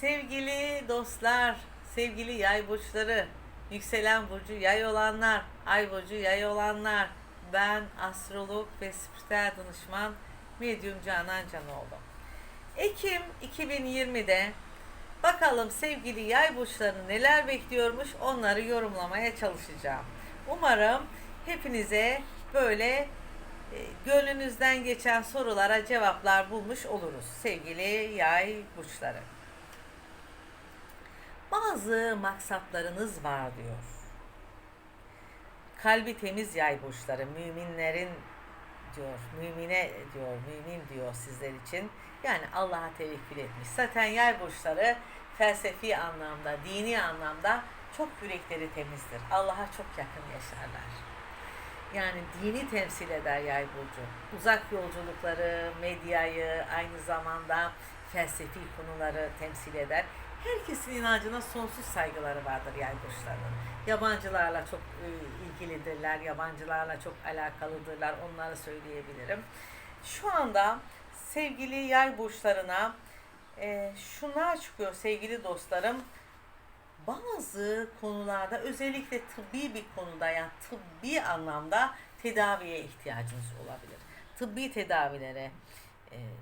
Sevgili dostlar, sevgili yay burçları, yükselen burcu yay olanlar, ay burcu yay olanlar, ben astrolog ve spiritüel danışman Medyum Canan Canoğlu. Ekim 2020'de bakalım sevgili yay burçlarını neler bekliyormuş onları yorumlamaya çalışacağım. Umarım hepinize böyle e, gönlünüzden geçen sorulara cevaplar bulmuş oluruz sevgili yay burçları. Bazı maksatlarınız var diyor. Kalbi temiz yay burçları, müminlerin diyor, mümine diyor, mümin diyor sizler için. Yani Allah'a tevekkül etmiş. Zaten yay burçları felsefi anlamda, dini anlamda çok yürekleri temizdir. Allah'a çok yakın yaşarlar. Yani dini temsil eder yay burcu. Uzak yolculukları, medyayı, aynı zamanda felsefi konuları temsil eder. Herkesin inancına sonsuz saygıları vardır yay burçlarının. Yabancılarla çok e, ilgilidirler, yabancılarla çok alakalıdırlar, onları söyleyebilirim. Şu anda sevgili yay burçlarına e, şunlar çıkıyor sevgili dostlarım bazı konularda özellikle tıbbi bir konuda yani tıbbi anlamda tedaviye ihtiyacınız olabilir. Tıbbi tedavilere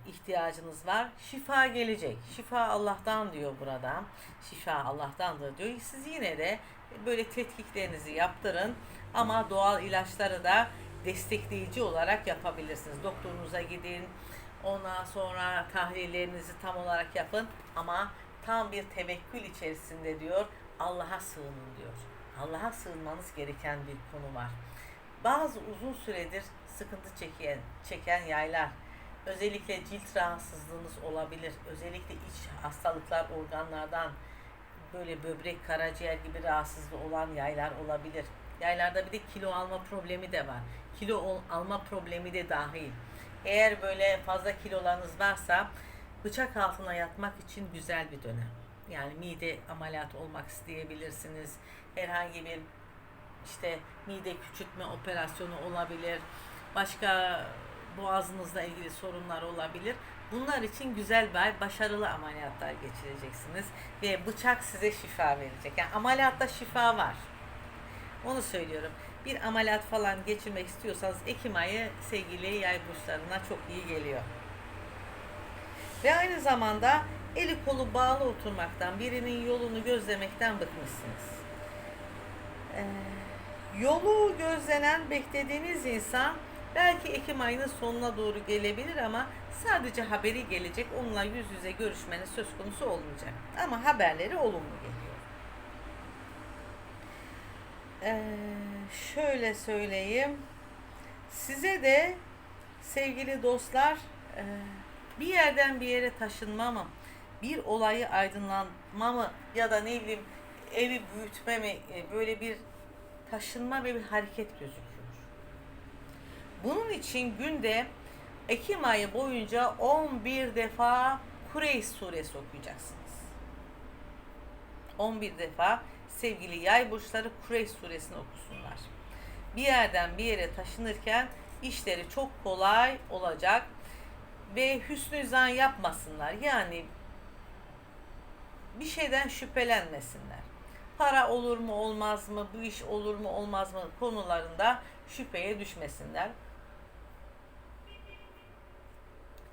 ihtiyacınız var. Şifa gelecek. Şifa Allah'tan diyor burada. Şifa Allah'tandır diyor. Siz yine de böyle tetkiklerinizi yaptırın ama doğal ilaçları da destekleyici olarak yapabilirsiniz. Doktorunuza gidin. Ondan sonra tahlillerinizi tam olarak yapın ama tam bir tevekkül içerisinde diyor. Allah'a sığının diyor. Allah'a sığınmanız gereken bir konu var. Bazı uzun süredir sıkıntı çeken, çeken yaylar, özellikle cilt rahatsızlığınız olabilir. Özellikle iç hastalıklar organlardan böyle böbrek, karaciğer gibi rahatsızlığı olan yaylar olabilir. Yaylarda bir de kilo alma problemi de var. Kilo alma problemi de dahil. Eğer böyle fazla kilolarınız varsa bıçak altına yatmak için güzel bir dönem. Yani mide ameliyat olmak isteyebilirsiniz. Herhangi bir işte mide küçültme operasyonu olabilir. Başka boğazınızla ilgili sorunlar olabilir. Bunlar için güzel bir başarılı ameliyatlar geçireceksiniz ve bıçak size şifa verecek. Yani ameliyatta şifa var. Onu söylüyorum. Bir ameliyat falan geçirmek istiyorsanız Ekim ayı sevgili yay burçlarına çok iyi geliyor. Ve aynı zamanda eli kolu bağlı oturmaktan, birinin yolunu gözlemekten bıkmışsınız. Ee, yolu gözlenen beklediğiniz insan belki Ekim ayının sonuna doğru gelebilir ama sadece haberi gelecek. Onunla yüz yüze görüşmeniz söz konusu olmayacak. Ama haberleri olumlu geliyor. Ee, şöyle söyleyeyim. Size de sevgili dostlar e, bir yerden bir yere taşınma mı, bir olayı aydınlanma mı ya da ne bileyim evi büyütme mi e, böyle bir taşınma ve bir hareket gözüküyor. Bunun için günde Ekim ayı boyunca 11 defa Kureyş suresi okuyacaksınız. 11 defa sevgili yay burçları Kureyş suresini okusunlar. Bir yerden bir yere taşınırken işleri çok kolay olacak ve hüsnü zan yapmasınlar. Yani bir şeyden şüphelenmesinler. Para olur mu olmaz mı, bu iş olur mu olmaz mı konularında şüpheye düşmesinler.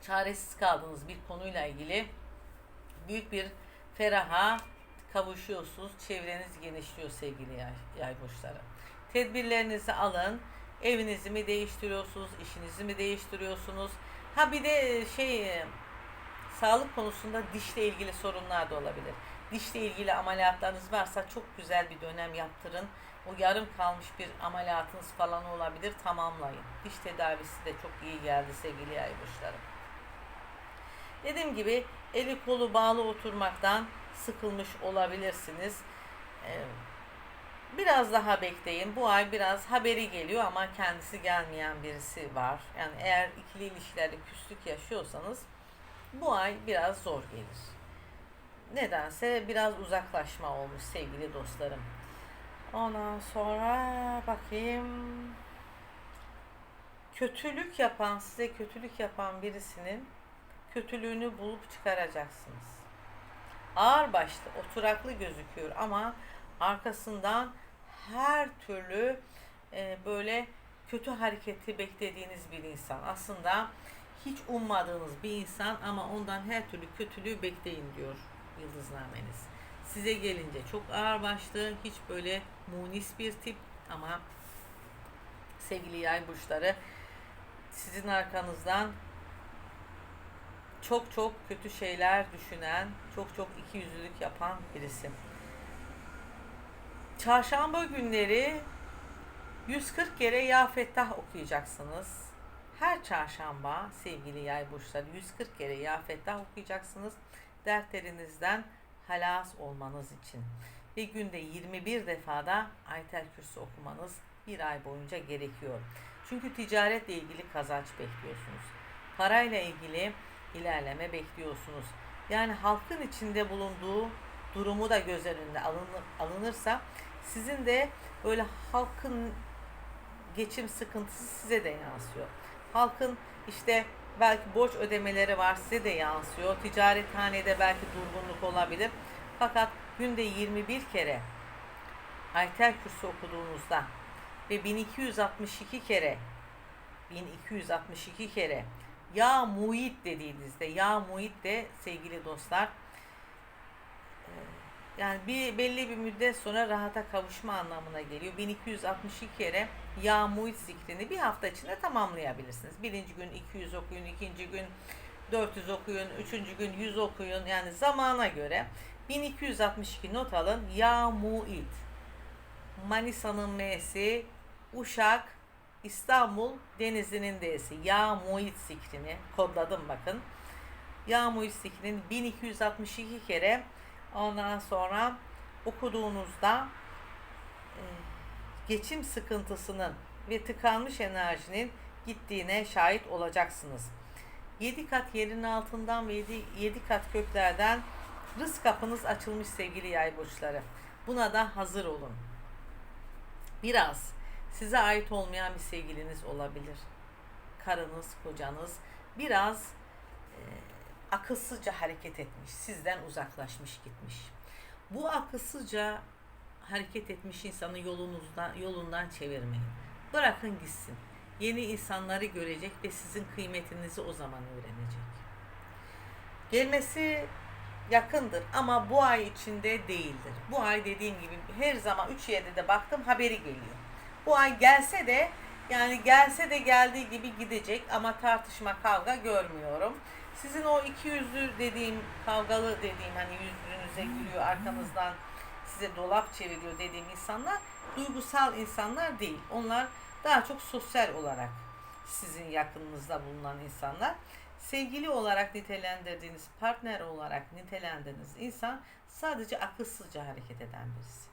Çaresiz kaldığınız bir konuyla ilgili büyük bir feraha kavuşuyorsunuz. Çevreniz genişliyor sevgili yay, yay burçları. Tedbirlerinizi alın. Evinizi mi değiştiriyorsunuz, işinizi mi değiştiriyorsunuz? Ha bir de şey e, sağlık konusunda dişle ilgili sorunlar da olabilir. Dişle ilgili ameliyatlarınız varsa çok güzel bir dönem yaptırın. O yarım kalmış bir ameliyatınız falan olabilir tamamlayın. Diş tedavisi de çok iyi geldi sevgili yay burçları. Dediğim gibi eli kolu bağlı oturmaktan sıkılmış olabilirsiniz. Ee, biraz daha bekleyin. Bu ay biraz haberi geliyor ama kendisi gelmeyen birisi var. Yani eğer ikili ilişkilerde küslük yaşıyorsanız bu ay biraz zor gelir. Nedense biraz uzaklaşma olmuş sevgili dostlarım. Ondan sonra bakayım. Kötülük yapan, size kötülük yapan birisinin kötülüğünü bulup çıkaracaksınız. ağır başlı, oturaklı gözüküyor ama arkasından her türlü e, böyle kötü hareketi beklediğiniz bir insan. Aslında hiç ummadığınız bir insan ama ondan her türlü kötülüğü bekleyin diyor yıldıznameniz. Size gelince çok ağır başlı, hiç böyle munis bir tip ama sevgili yay burçları sizin arkanızdan çok çok kötü şeyler düşünen, çok çok ikiyüzlülük yapan birisi. Çarşamba günleri 140 kere Ya Fettah okuyacaksınız. Her çarşamba sevgili yay burçları 140 kere Ya Fettah okuyacaksınız. Dertlerinizden halas olmanız için. Ve günde 21 defada Aytel Kürsü okumanız bir ay boyunca gerekiyor. Çünkü ticaretle ilgili kazanç bekliyorsunuz. Parayla ilgili ilerleme bekliyorsunuz. Yani halkın içinde bulunduğu durumu da göz önünde alınır, alınırsa sizin de böyle halkın geçim sıkıntısı size de yansıyor. Halkın işte belki borç ödemeleri var size de yansıyor. Ticarethanede belki durgunluk olabilir. Fakat günde 21 kere Aytel kursu okuduğunuzda ve 1262 kere 1262 kere ya muhit dediğinizde ya muhit de sevgili dostlar yani bir belli bir müddet sonra rahata kavuşma anlamına geliyor. 1262 kere ya muhit zikrini bir hafta içinde tamamlayabilirsiniz. Birinci gün 200 okuyun, ikinci gün 400 okuyun, üçüncü gün 100 okuyun. Yani zamana göre 1262 not alın. Ya muit. Manisa'nın M'si, Uşak, İstanbul, Denizli'nin D'si. Ya muit zikrini kodladım bakın. Ya muit zikrini 1262 kere Ondan sonra okuduğunuzda e, geçim sıkıntısının ve tıkanmış enerjinin gittiğine şahit olacaksınız. 7 kat yerin altından ve 7, 7 kat köklerden rızk kapınız açılmış sevgili yay burçları. Buna da hazır olun. Biraz size ait olmayan bir sevgiliniz olabilir. Karınız, kocanız biraz e, akılsızca hareket etmiş, sizden uzaklaşmış gitmiş. Bu akılsızca hareket etmiş insanı yolunuzdan yolundan çevirmeyin. Bırakın gitsin. Yeni insanları görecek ve sizin kıymetinizi o zaman öğrenecek. Gelmesi yakındır ama bu ay içinde değildir. Bu ay dediğim gibi her zaman 3 yerde de baktım haberi geliyor. Bu ay gelse de yani gelse de geldiği gibi gidecek ama tartışma kavga görmüyorum. Sizin o iki yüzlü dediğim, kavgalı dediğim hani yüzünüze gülüyor arkanızdan size dolap çeviriyor dediğim insanlar duygusal insanlar değil. Onlar daha çok sosyal olarak sizin yakınınızda bulunan insanlar. Sevgili olarak nitelendirdiğiniz, partner olarak nitelendirdiğiniz insan sadece akılsızca hareket eden birisi.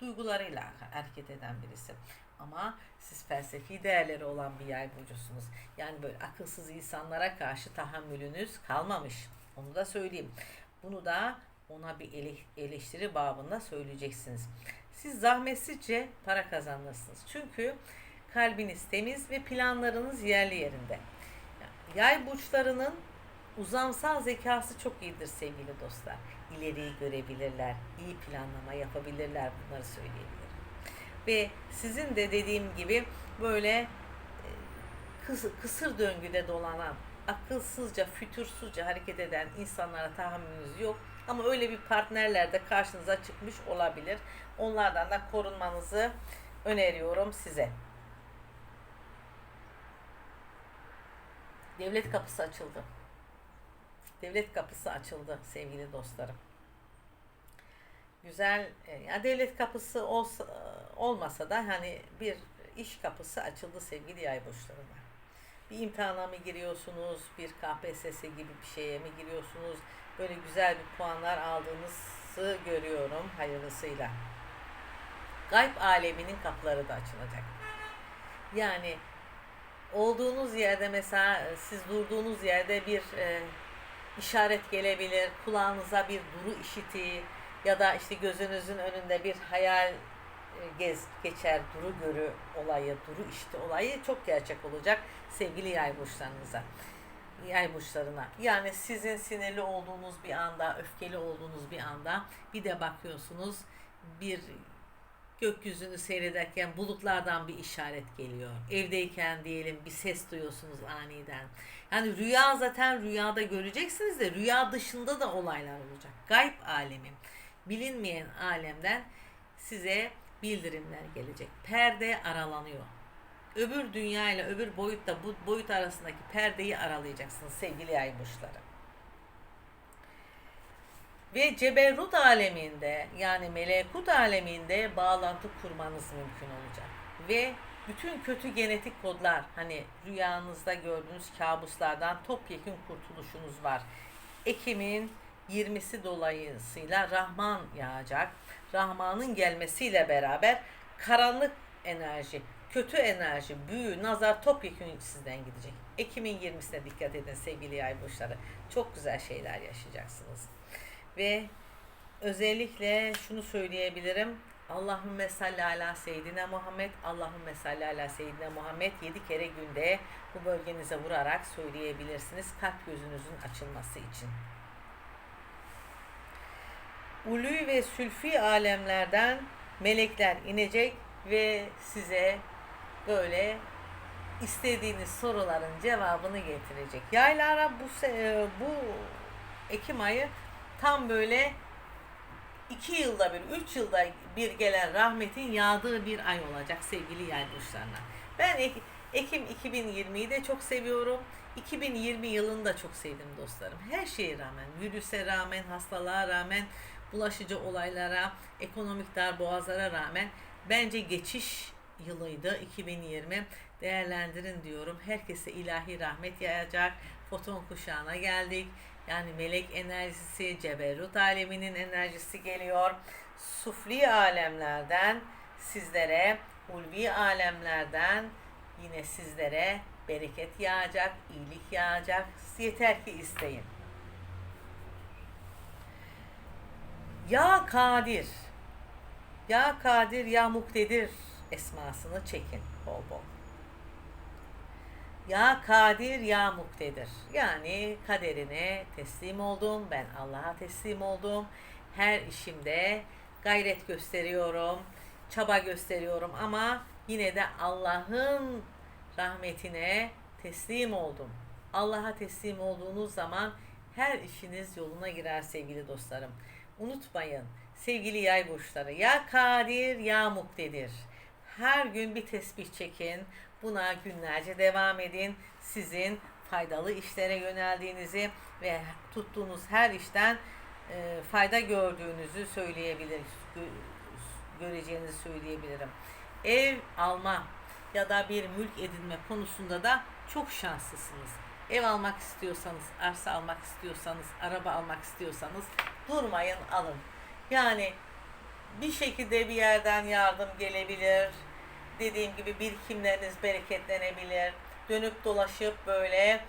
Duygularıyla hareket eden birisi. Ama siz felsefi değerleri olan bir yay burcusunuz. Yani böyle akılsız insanlara karşı tahammülünüz kalmamış. Onu da söyleyeyim. Bunu da ona bir eleştiri babında söyleyeceksiniz. Siz zahmetsizce para kazanırsınız. Çünkü kalbiniz temiz ve planlarınız yerli yerinde. Yay burçlarının uzamsal zekası çok iyidir sevgili dostlar. İleriyi görebilirler, iyi planlama yapabilirler bunları söyleyebilirim ve sizin de dediğim gibi böyle e, kısır döngüde dolanan, akılsızca, fütursuzca hareket eden insanlara tahammülünüz yok. Ama öyle bir partnerler de karşınıza çıkmış olabilir. Onlardan da korunmanızı öneriyorum size. Devlet kapısı açıldı. Devlet kapısı açıldı sevgili dostlarım güzel e, yani devlet kapısı olsa, olmasa da hani bir iş kapısı açıldı sevgili yay burçlarına. Bir imtihana mı giriyorsunuz, bir KPSS gibi bir şeye mi giriyorsunuz? Böyle güzel bir puanlar aldığınızı görüyorum hayırlısıyla. Gayb aleminin kapıları da açılacak. Yani olduğunuz yerde mesela e, siz durduğunuz yerde bir e, işaret gelebilir, kulağınıza bir duru işiti, ya da işte gözünüzün önünde bir hayal gez geçer duru görü olayı, duru işte olayı çok gerçek olacak sevgili yay burçlarınıza. yay burçlarına. Yani sizin sinirli olduğunuz bir anda, öfkeli olduğunuz bir anda bir de bakıyorsunuz bir gökyüzünü seyrederken bulutlardan bir işaret geliyor. Evdeyken diyelim bir ses duyuyorsunuz aniden. Yani rüya zaten rüyada göreceksiniz de rüya dışında da olaylar olacak. Gayb alemi, bilinmeyen alemden size bildirimler gelecek. Perde aralanıyor. Öbür dünya ile öbür boyutta bu boyut arasındaki perdeyi aralayacaksınız sevgili yay burçları. Ve ceberrut aleminde yani melekut aleminde bağlantı kurmanız mümkün olacak. Ve bütün kötü genetik kodlar hani rüyanızda gördüğünüz kabuslardan topyekun kurtuluşunuz var. Ekim'in 20'si dolayısıyla Rahman yağacak. Rahman'ın gelmesiyle beraber karanlık enerji, kötü enerji, büyü, nazar topyekun sizden gidecek. Ekim'in 20'sine dikkat edin sevgili yay burçları. Çok güzel şeyler yaşayacaksınız. Ve özellikle şunu söyleyebilirim. Allahümme salli ala seyyidine Muhammed, Allahümme salli ala seyyidine Muhammed 7 kere günde bu bölgenize vurarak söyleyebilirsiniz kalp gözünüzün açılması için. Ulü ve sülfi alemlerden melekler inecek ve size böyle istediğiniz soruların cevabını getirecek. Yaylara bu se- bu Ekim ayı tam böyle iki yılda bir, üç yılda bir gelen rahmetin yağdığı bir ay olacak sevgili yay burçlarına. Ben Ek- Ekim 2020'yi de çok seviyorum. 2020 yılını da çok sevdim dostlarım. Her şeye rağmen, virüse rağmen, hastalığa rağmen, bulaşıcı olaylara, ekonomik darboğazlara rağmen bence geçiş yılıydı 2020. Değerlendirin diyorum. Herkese ilahi rahmet yayacak. Foton kuşağına geldik. Yani melek enerjisi, ceberrut aleminin enerjisi geliyor. Sufli alemlerden sizlere, ulvi alemlerden yine sizlere bereket yağacak, iyilik yağacak. Yeter ki isteyin. Ya Kadir, Ya Kadir, Ya Muktedir esmasını çekin bol bol. Ya Kadir ya Muktedir. Yani kaderine teslim oldum. Ben Allah'a teslim oldum. Her işimde gayret gösteriyorum. Çaba gösteriyorum ama yine de Allah'ın rahmetine teslim oldum. Allah'a teslim olduğunuz zaman her işiniz yoluna girer sevgili dostlarım. Unutmayın sevgili yay burçları ya Kadir ya Muktedir. Her gün bir tesbih çekin. Buna günlerce devam edin. Sizin faydalı işlere yöneldiğinizi ve tuttuğunuz her işten e, fayda gördüğünüzü söyleyebilir, gö- göreceğinizi söyleyebilirim. Ev alma ya da bir mülk edinme konusunda da çok şanslısınız. Ev almak istiyorsanız, arsa almak istiyorsanız, araba almak istiyorsanız durmayın alın. Yani bir şekilde bir yerden yardım gelebilir. Dediğim gibi birikimleriniz bereketlenebilir. Dönüp dolaşıp böyle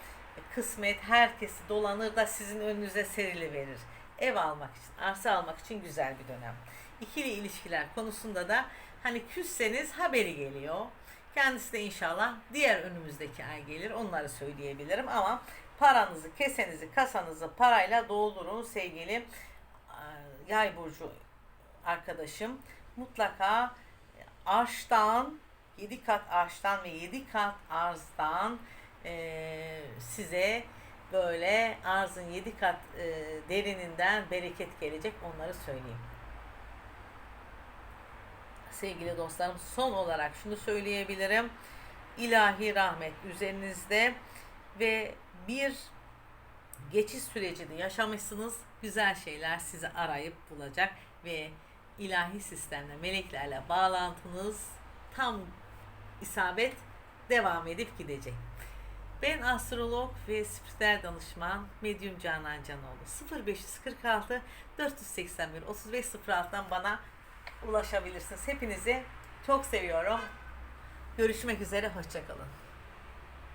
kısmet herkesi dolanır da sizin önünüze serili verir. Ev almak için, arsa almak için güzel bir dönem. İkili ilişkiler konusunda da hani küsseniz haberi geliyor. Kendisi de inşallah diğer önümüzdeki ay gelir. Onları söyleyebilirim ama paranızı, kesenizi, kasanızı parayla doldurun sevgili yay burcu arkadaşım. Mutlaka arştan, 7 kat arştan ve 7 kat arzdan e, size böyle arzın 7 kat e, derininden bereket gelecek onları söyleyeyim. Sevgili dostlarım son olarak şunu söyleyebilirim. İlahi rahmet üzerinizde ve bir geçiş sürecini yaşamışsınız. Güzel şeyler sizi arayıp bulacak ve ilahi sistemle, meleklerle bağlantınız tam isabet devam edip gidecek. Ben astrolog ve spiritüel danışman Medyum Canan Canoğlu. 0546 481 35 06'dan bana ulaşabilirsiniz. Hepinizi çok seviyorum. Görüşmek üzere, hoşçakalın.